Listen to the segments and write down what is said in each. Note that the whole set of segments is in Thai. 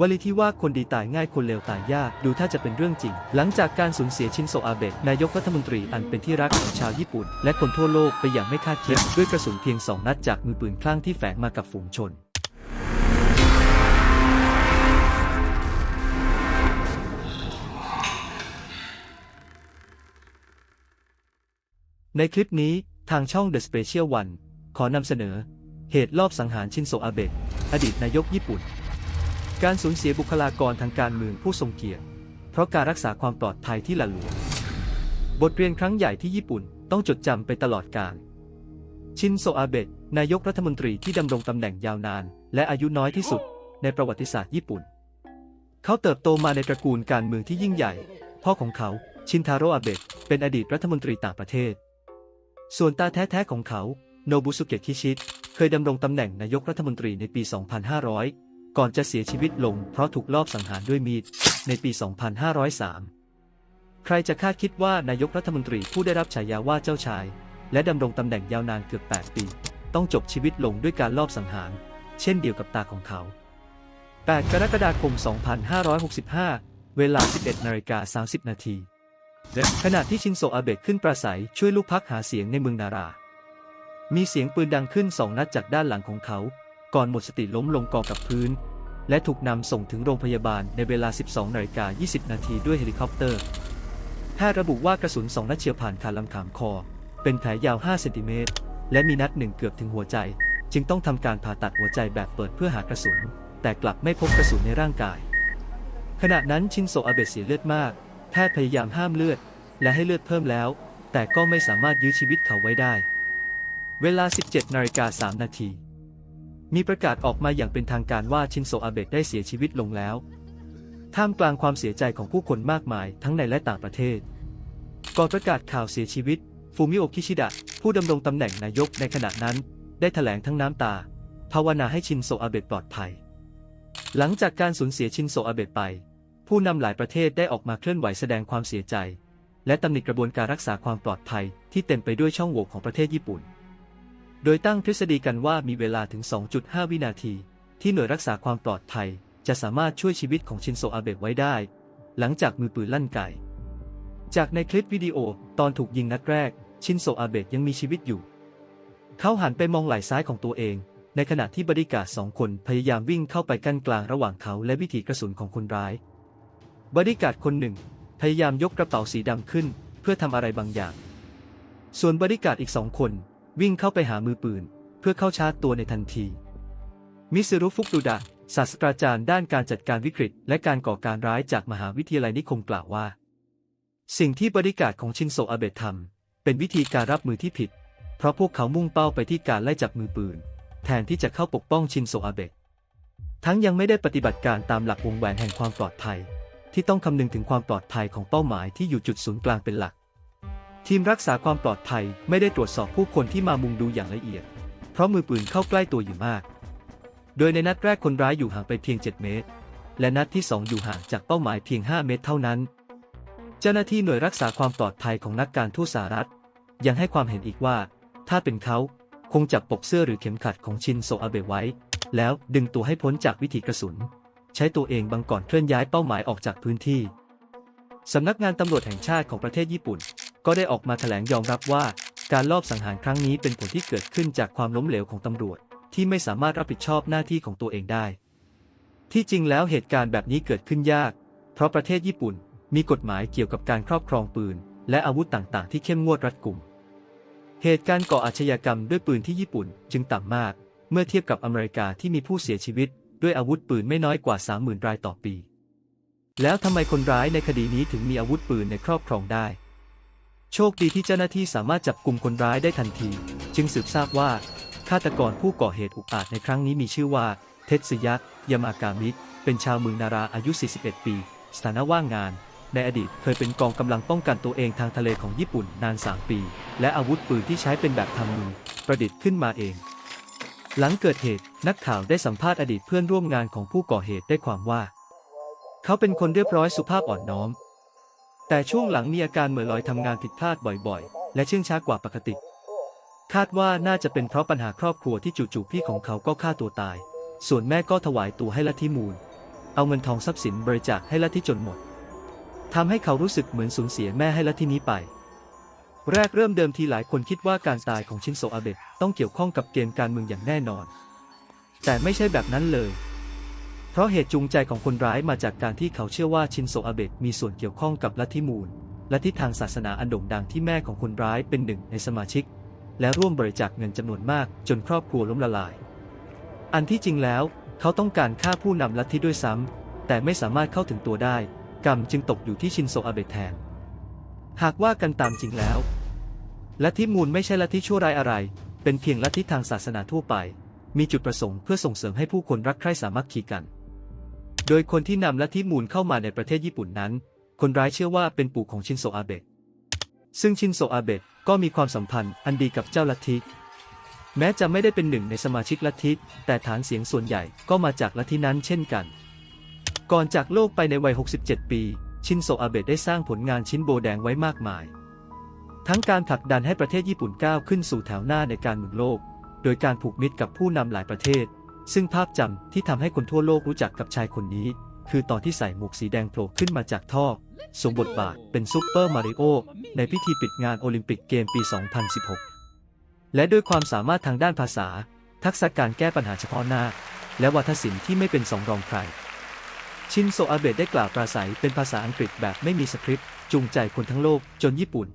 วลีที่ว่าคนดีตายง่ายคนเลวตายยากดูถ้าจะเป็นเรื่องจริง หลังจากการสูญเสียชินโซอาเบะนายกรัฐมนตรีอันเป็นที่รักของชาวญี่ปุ่น และคนทั่วโลกไปอย่างไม่คาดคิด ด้วยกระสุนเพียงสองนัดจากมือปืนคลั่งที่แฝงมากับฝูงชน ในคลิปนี้ทางช่อง The Special One ขอนำเสนอ เหตุลอบสังหารชินโซอาเบะอดีตนายกญี่ปุ่น การสูญเสียบุคลากรทางการเมืองผู้ทรงเกียรติ เพราะการรักษาความปลอดภัยที่หละหลวม บทเรียนครั้งใหญ่ที่ญี่ปุ่นต้องจดจำไปตลอดกาล ชินโซอาเบะ นายกรัฐมนตรีที่ดำรงตำแหน่งยาวนาน และอายุน้อยที่สุดในประวัติศาสตร์ญี่ปุ่น เขาเติบโตมาในตระกูลการเมืองที่ยิ่งใหญ่ พ่อของเขา ชินทาโร่อาเบะ เป็นอดีตรัฐมนตรีต่างประเทศ ส่วนตาแท้ๆของเขา โนบุสุเกะ คิชิเคยดำรงตำแหน่งนายกรัฐมนตรีในปี 2500 ก่อนจะเสียชีวิตลงเพราะถูกลอบสังหารด้วยมีด ในปี 2503 ใครจะคาดคิดว่านายกรัฐมนตรีผู้ได้รับฉายาว่าเจ้าชาย และดำรงตำแหน่งยาวนานเกือบ 8 ปี ต้องจบชีวิตลงด้วยการลอบสังหาร เช่นเดียวกับตาของเขา 8 กรกฎาคม 2565 เวลา 11นาฬิกา30 นาทีขณะที่ชินโซอาเบะขึ้นปราศัยช่วยลูกพักหาเสียงในเมืองนารา มีเสียงปืนดังขึ้นสองนัดจากด้านหลังของเขา ก่อนหมดสติล้มลงกองกับพื้น และถูกนำส่งถึงโรงพยาบาลในเวลา 12นาฬิกา20 นาทีด้วยเฮลิคอปเตอร์แพทย์ระบุว่ากระสุนสองนัดเฉียวผ่านคาลำขามคอ เป็นแผลยาว 5 เซนติเมตร และมีนัดหนึ่งเกือบถึงหัวใจ จึงต้องทำการผ่าตัดหัวใจแบบเปิดเพื่อหากระสุน แต่กลับไม่พบกระสุนในร่างกาย ขณะนั้นชินโซอาเบะเสียเลือดมาก แพทย์พยายามห้ามเลือด และให้เลือดเพิ่มแล้ว แต่ก็ไม่สามารถยื้อชีวิตเขาไว้ได้ เวลา 17นาฬิกา3นาที มีประกาศออกมาอย่างเป็นทางการว่าชินโซอาเบะได้เสียชีวิตลงแล้ว ท่ามกลางความเสียใจของผู้คนมากมายทั้งในและต่างประเทศ ก่อนประกาศข่าวเสียชีวิต ฟูมิโอคิชิดะ ผู้ดำรงตำแหน่งนายกในขณะนั้น ได้แถลงทั้งน้ำตา ภาวนาให้ชินโซอาเบะปลอดภัย หลังจากการสูญเสียชินโซอาเบะไป ผู้นำหลายประเทศได้ออกมาเคลื่อนไหวแสดงความเสียใจ และตำหนิกระบวนการรักษาความปลอดภัยที่เต็มไปด้วยช่องโหว่ของประเทศญี่ปุ่น โดยตั้งทฤษฎีกันว่ามีเวลาถึง 2.5 วินาที ที่หน่วยรักษาความปลอดภัย จะสามารถช่วยชีวิตของชินโซอาเบะไว้ได้ หลังจากมือปืนลั่นไกจากในคลิปวิดีโอตอนถูกยิงนัดแรก ชินโซอาเบะยังมีชีวิตอยู่ เขาหันไปมองไหล่ซ้ายของตัวเอง ในขณะที่บริการสองคนพยายามวิ่งเข้าไปกั้นกลางระหว่างเขาและวิถีกระสุนของคนร้าย บริการคนหนึ่ง พยายามยกกระเป๋าสีดำขึ้น เพื่อทำอะไรบางอย่าง ส่วนบริการอีกสองคน วิ่งเข้าไปหามือปืน เพื่อเข้าชาร์จตัวในทันที มิสรุฟุกดูดะศาสตราจารย์ด้านการจัดการวิกฤต และการก่อการร้ายจากมหาวิทยาลัยนิคมกล่าวว่า สิ่งที่บริการของชินโซอาเบะทำเป็นวิธีการรับมือที่ผิด เพราะพวกเขามุ่งเป้าไปที่การไล่จับมือปืน แทนที่จะเข้าปกป้องชินโซอาเบะทั้งยังไม่ได้ปฏิบัติการตามหลักวงแหวนแห่งความปลอดภัย ที่ต้องคำนึงถึงความปลอดภัยของเป้าหมายที่อยู่จุดศูนย์กลางเป็นหลัก ทีมรักษาความปลอดภัยไม่ได้ตรวจสอบผู้คนที่มามุงดูอย่างละเอียด เพราะมือปืนเข้าใกล้ตัวอยู่มาก โดยในนัดแรกคนร้ายอยู่ห่างไปเพียง 7 เมตร และนัดที่ 2 อยู่ห่างจากเป้าหมายเพียง 5 เมตรเท่านั้น เจ้าหน้าที่หน่วยรักษาความปลอดภัยของนักการทูตสหรัฐ ยังให้ความเห็นอีกว่า ถ้าเป็นเขาคงจับปกเสื้อหรือเข็มขัดของชินโซอาเบะไว้ แล้วดึงตัวให้พ้นจากวิถีกระสุน ใช้ตัวเองบังก่อนเคลื่อนย้ายเป้าหมายออกจากพื้นที่สำนักงานตำรวจแห่งชาติของประเทศญี่ปุ่น ก็ได้ออกมาแถลงยอมรับว่า การลอบสังหารครั้งนี้เป็นผลที่เกิดขึ้นจากความล้มเหลวของตำรวจ ที่ไม่สามารถรับผิดชอบหน้าที่ของตัวเองได้ ที่จริงแล้วเหตุการณ์แบบนี้เกิดขึ้นยาก เพราะประเทศญี่ปุ่นมีกฎหมายเกี่ยวกับการครอบครองปืน และอาวุธต่างๆ ที่เข้มงวดรัดกุม เหตุการณ์ก่ออาชญากรรมด้วยปืนที่ญี่ปุ่นจึงต่ำมาก เมื่อเทียบกับอเมริกาที่มีผู้เสียชีวิต ด้วยอาวุธปืนไม่น้อยกว่า 30,000 รายต่อปี แล้วทำไมคนร้ายในคดีนี้ถึงมีอาวุธปืนในครอบครองได้ โชคดีที่เจ้าหน้าที่สามารถจับกลุ่มคนร้ายได้ทันที จึงสืบทราบว่าฆาตกรผู้ก่อเหตุอุกอาจในครั้งนี้มีชื่อว่า เทสึยะยามากามิเป็นชาวเมืองนาราอายุ 41 ปี สถานะว่างงาน ในอดีตเคยเป็นกองกำลังป้องกันตัวเองทางทะเลของญี่ปุ่นนาน 3 ปี และอาวุธปืนที่ใช้เป็นแบบทำมือประดิษฐ์ขึ้นมาเอง หลังเกิดเหตุนักข่าวได้สัมภาษณ์อดีตเพื่อนร่วมงานของผู้ก่อเหตุได้ความว่า เขาเป็นคนเรียบร้อยสุภาพอ่อนน้อม แต่ช่วงหลังมีอาการเหม่อลอยทำงานผิดพลาดบ่อยๆ และเชื่องช้ากว่าปกติ คาดว่าน่าจะเป็นเพราะปัญหาครอบครัวที่จู่ๆพี่ของเขาก็ฆ่าตัวตาย ส่วนแม่ก็ถวายตัวให้ลัทธิมูล เอาเงินทองทรัพย์สินบริจาคให้ลัทธิจนหมดทำให้เขารู้สึกเหมือนสูญเสียแม่ให้ลัทธินี้ไป แรกเริ่มเดิมทีหลายคนคิดว่าการตายของชินโซอาเบะต้องเกี่ยวข้องกับเกมการเมืองอย่างแน่นอน แต่ไม่ใช่แบบนั้นเลย เพราะเหตุจูงใจของคนร้ายมาจากการที่เขาเชื่อว่าชินโซอาเบะมีส่วนเกี่ยวข้องกับลัทธิมูล และที่ทางศาสนาอันโด่งดังที่แม่ของคนร้ายเป็นหนึ่งในสมาชิก และร่วมบริจาคเงินจำนวนมากจนครอบครัวล้มละลาย อันที่จริงแล้วเขาต้องการฆ่าผู้นำลัทธิด้วยซ้ำแต่ไม่สามารถเข้าถึงตัวได้ กรรมจึงตกอยู่ที่ชินโซอาเบะแทน หากว่ากันตามจริงแล้วลัทธิมูลไม่ใช่ลัทธิชั่วร้ายอะไร เป็นเพียงลัทธิทางศาสนาทั่วไป มีจุดประสงค์เพื่อส่งเสริมให้ผู้คนรักใคร่สามัคคีกัน โดยคนที่นำลัทธิมูลเข้ามาในประเทศญี่ปุ่นนั้น คนร้ายเชื่อว่าเป็นปู่ของชินโซอาเบะ ซึ่งชินโซอาเบะก็มีความสัมพันธ์อันดีกับเจ้าลัทธิ แม้จะไม่ได้เป็นหนึ่งในสมาชิกลัทธิ แต่ฐานเสียงส่วนใหญ่ก็มาจากลัทธินั้นเช่นกัน ก่อนจากโลกไปในวัย 67 ปี ชินโซอาเบะได้สร้างผลงานชิ้นโบแดงไว้มากมาย ทั้งการผลักดันให้ประเทศญี่ปุ่นก้าวขึ้นสู่แถวหน้าในการเมืองโลก โดยการผูกมิตรกับผู้นำหลายประเทศ ซึ่งภาพจำที่ทำให้คนทั่วโลกรู้จักกับชายคนนี้ คือตอนที่ใส่หมวกสีแดงโผล่ขึ้นมาจากท่อสวมบทบาทเป็นซูเปอร์มาริโอในพิธีปิดงานโอลิมปิกเกมปี 2016 และด้วยความสามารถทางด้านภาษา ทักษะการแก้ปัญหาเฉพาะหน้า และวัฒนศิลป์ที่ไม่เป็นสองรองใคร ชินโซอาเบะได้กล่าวปราศัยเป็นภาษาอังกฤษแบบไม่มีสคริปต์จูงใจคนทั้งโลกจนญี่ปุ่น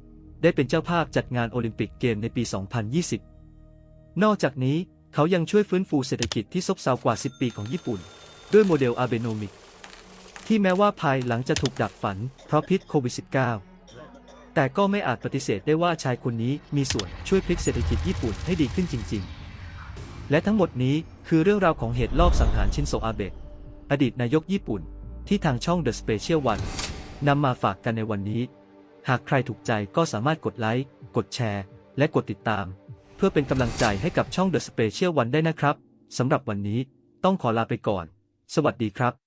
ได้เป็นเจ้าภาพจัดงานโอลิมปิกเกมในปี 2020 นอกจากนี้ เขายังช่วยฟื้นฟูเศรษฐกิจที่ซบเซากว่า 10 ปีของญี่ปุ่น ด้วยโมเดลอาเบโนมิก ที่แม้ว่าภายหลังจะถูกดับฝัน เพราะพิษโควิด -19 แต่ก็ไม่อาจปฏิเสธได้ว่าชายคนนี้มีส่วนช่วยพลิกเศรษฐกิจญี่ปุ่นให้ดีขึ้นจริง ๆ และทั้งหมดนี้คือเรื่องราวของเหตุลอบสังหารชินโซอาเบะอดีตนายกญี่ปุ่น ที่ทางช่อง The Special One นำมาฝากกันในวันนี้ หากใครถูกใจก็สามารถกดไลค์ กดแชร์ และกดติดตาม เพื่อเป็นกำลังใจให้กับช่อง The Special One ได้นะครับ สำหรับวันนี้ต้องขอลาไปก่อน สวัสดีครับ